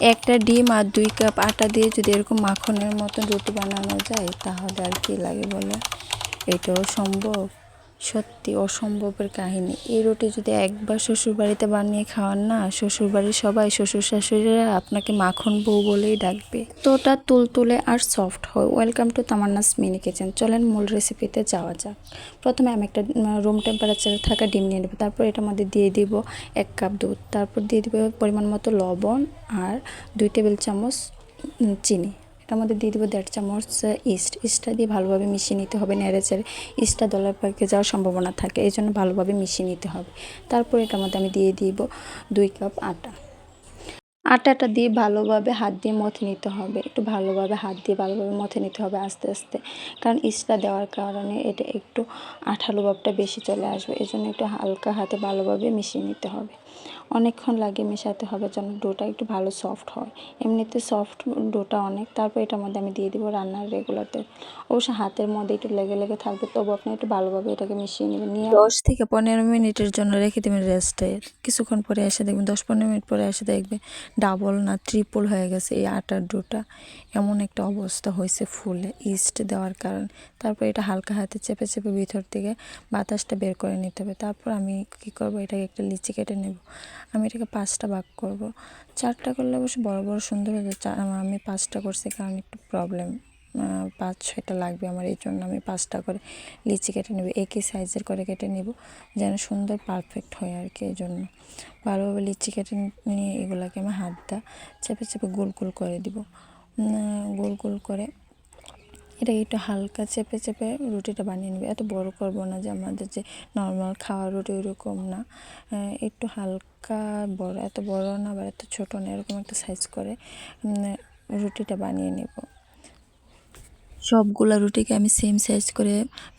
একটা ডিম আর দুই কাপ আটা দিয়ে যদি এরকম মাখনের মতো রুটি বানানো যায়, তাহলে আর কি লাগে বলে? এটাও সম্ভব। সত্যি অসম্ভবের কাহিনী। এই রুটি যদি একবার শ্বশুরবাড়িতে বানিয়ে খাওয়ান না, শ্বশুরবাড়ির সবাই শ্বশুর শাশুড়িরা আপনাকে মাখন বউ বলেই ডাকবে। তোটা তুলতুলে আর সফট হয়। Welcome to Tamanna's mini kitchen চলেন মূল রেসিপিতে যাওয়া যাক। প্রথমে আমি একটা রুম টেম্পারেচারে থাকা ডিম নিয়ে নেব। তারপর এটার মধ্যে দিয়ে দিব এক কাপ দুধ। তারপর দিয়ে দিব পরিমাণ মতো লবণ আর দুই টেবিল চামচ চিনি। এটার মধ্যে দিয়ে দিব দেড় চামচ ইস্ট। ইস্টটা দিয়ে ভালোভাবে মিশিয়ে নিতে হবে, নেড়ে চেড়ে ইস্টটা দলের পাকে যাওয়ার সম্ভাবনা থাকে, এই জন্য ভালোভাবে মিশিয়ে নিতে হবে। তারপর এটার মধ্যে আমি দিয়ে দিব দুই কাপ আটা। আটাটা দিয়ে ভালোভাবে হাত দিয়ে মথে নিতে হবে, একটু ভালোভাবে হাত দিয়ে ভালোভাবে মথে নিতে হবে আস্তে আস্তে, কারণ ইস্টটা দেওয়ার কারণে এটা একটু আঠালো ভাবটা বেশি চলে আসবে এই জন্য একটু হালকা হাতে ভালোভাবে মিশিয়ে নিতে হবে। অনেকক্ষণ লাগে মেশাতে হবে যেন ডোটা একটু ভালো সফট হয়। এমনিতে সফট ডোটা অনেক, তারপর এটার মধ্যে আমি দিয়ে দিব রান্নার রেগুলার তেল অবশ্য হাতের মধ্যে একটু লেগে লেগে থাকবে, তবু আপনি একটু ভালোভাবে এটাকে মিশিয়ে নেবেন, নিয়ে দশ থেকে পনেরো মিনিটের জন্য রেখে দেবেন রেস্টে কিছুক্ষণ পরে এসে দেখবেন, দশ পনেরো মিনিট পরে এসে দেখবে ডাবল না ট্রিপল হয়ে গেছে এই আটার ডোটা। এমন একটা অবস্থা হয়েছে ফুলে ইস্ট দেওয়ার কারণে। তারপর এটা হালকা হাতে চেপে চেপে ভিতর থেকে বাতাসটা বের করে নিতে হবে। তারপর আমি কী করব, এটাকে একটা লিচি কেটে নেব। আমি এটাকে পাঁচটা ভাগ করব। চারটা করলে অবশ্য বড় বড় সুন্দর হবে আমি পাঁচটা করছি কারণ একটু প্রবলেম পাঁচ, ছয়টা লাগবে আমার, এই জন্য আমি পাঁচটা করে লিচি কেটে নেব, একই সাইজের করে কেটে নেব, যেন সুন্দর পারফেক্ট হয় আর কি, এই জন্য। ভালোভাবে লিচি কেটে নিয়ে এগুলোকে আমি হাত দা চেপে চেপে গোল গোল করে দিব। গোল গোল করে এটা একটু হালকা চেপে চেপে রুটিটা বানিয়ে নেবে। এত বড় করব না যে আমাদের যে নর্মাল খাওয়া রুটি ওরকম না। একটু হালকা বড়, এত বড় না বা এত ছোটো না, এরকম একটা সাইজ করে রুটিটা বানিয়ে নেব। সবগুলা রুটিকে আমি সেম সাইজ করে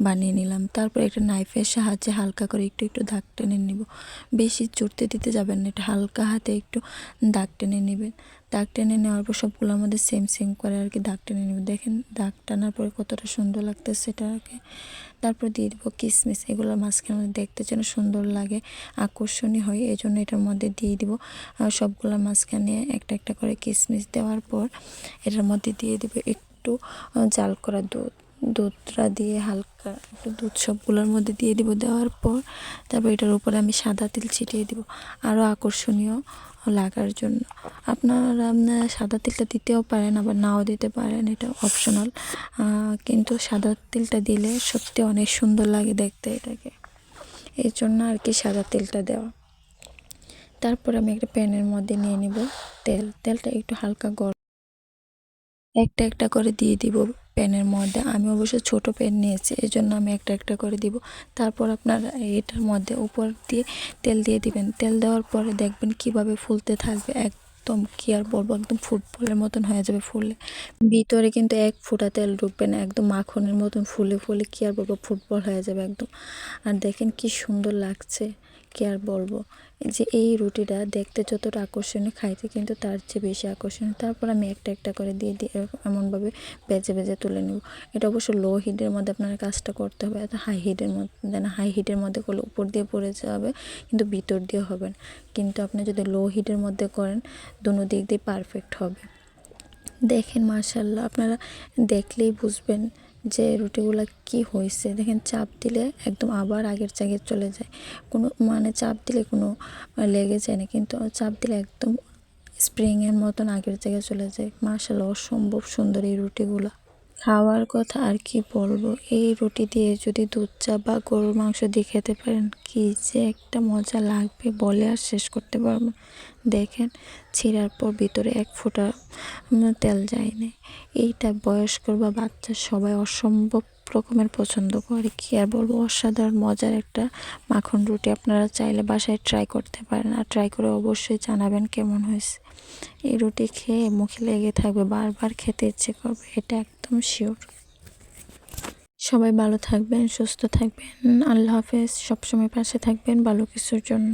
বানিয়ে নিলাম। তারপর একটা নাইফের সাহায্যে হালকা করে একটু একটু দাগ টেনে নিব। বেশি চড়তে দিতে যাবেন না, একটু হালকা হাতে একটু দাগ টেনে নেবেন। দাগ টেনে নেওয়ার পর সবগুলোর মধ্যে সেম সেম করে আর কি দাগ টেনে নেবেন দেখেন দাগ টানার পরে কতটা সুন্দর লাগতেছে সেটাকে তারপর দিয়ে দিব কিশমিশ এগুলোর মাঝখানে দেখতে যেন সুন্দর লাগে, আকর্ষণীয় হয়। এই জন্য এটার মধ্যে দিয়ে দিব সবগুলোর মাঝখানে একটা একটা করে কিশমিশ দেওয়ার পর এটার মধ্যে দিয়ে দিব একটু আহ, জাল করা দুধ দুধটা দিয়ে হালকা একটু দুধ সবগুলোর মধ্যে দিয়ে দিব দেওয়ার পর তারপর এটার উপরে আমি সাদা তিল ছিটিয়ে দিব। আরও আকর্ষণীয় লাগার জন্য। আপনারা আপনারা সাদা তেলটা দিতেও পারেন আবার নাও দিতে পারেন এটা অপশনাল কিন্তু সাদা তিলটা দিলে সত্যি অনেক সুন্দর লাগে দেখতে এটাকে। এই জন্য আর কি সাদা তেলটা দেওয়া। তারপর আমি একটা প্যানের মধ্যে নিয়ে নিব তেল। তেলটা একটু হালকা গরম একটা একটা করে দিয়ে দিব প্যানের মধ্যে। আমি অবশ্য ছোট প্যান নিয়েছি এই জন্য আমি একটা একটা করে দিব। তারপর আপনার এটার মধ্যে উপর দিয়ে তেল দিয়ে দিবেন। তেল দেওয়ার পরে দেখবেন কীভাবে ফুলতে থাকবে। এক একদম কি আর বলব, একদম ফুটবলের মতন হয়ে যাবে ফুলে ভিতরে কিন্তু এক ফোঁটা তেল ঢুকবে না, একদম মাখনের মতন ফুলে ফুলে কি আর বলব, ফুটবল হয়ে যাবে একদম। আর দেখেন কি সুন্দর লাগছে। কি আর বলব? যে এই রুটিটা দেখতে যতটা আকর্ষণীয় খাইতে কিন্তু তার চেয়ে বেশি আকর্ষণীয়। তারপর আমি একটা একটা করে দিয়ে দিয়ে এমনভাবে বেজে বেজে তুলে নেব। এটা অবশ্য লো হিটের মধ্যে আপনার কাজটা করতে হবে, এত হাই হিটের মধ্যে না হাই হিটের মধ্যে করলে উপর দিয়ে পড়ে যাবে, কিন্তু ভিতর দিয়ে হবে না। কিন্তু আপনি যদি লো হিটের মধ্যে করেন, দুনো দিক দিয়ে পারফেক্ট হবে। দেখেন মার্শাল্লাহ আপনারা দেখলেই বুঝবেন যে রুটিগুলো কি হয়েছে দেখেন চাপ দিলে একদম আবার আগের জায়গায় চলে যায়। কোনো মানে চাপ দিলে কোনো লেগে যায় না। কিন্তু চাপ দিলে একদম স্প্রিংয়ের মতন আগের জায়গায় চলে যায়। মাসাল অসম্ভব সুন্দর এই রুটিগুলো। খাওয়ার কথা আর কি বলব? এই রুটি দিয়ে যদি দুধ চা বা গরুর মাংস দিয়ে খেতে পারেন, কি যে একটা মজা লাগবে বলে আর শেষ করতে পারব দেখেন, ছিঁড়ার পর ভিতরে এক ফোঁটা তেল যায়নি। এইটা বয়স্ক বা বাচ্চা সবাই অসম্ভব রকমের পছন্দ করে। কি আর বলব? অসাধারণ, মজার একটা মাখন রুটি আপনারা চাইলে বাসায় ট্রাই করতে পারেন। আর ট্রাই করে অবশ্যই জানাবেন কেমন হয়েছে। এই রুটি খেয়ে মুখে লেগে থাকবে, বারবার খেতে ইচ্ছে করবে। এটা একদম শিওর সবাই ভালো থাকবেন, সুস্থ থাকবেন, আল্লাহ হাফেজ, সবসময় পাশে থাকবেন ভালো কিছুর জন্য।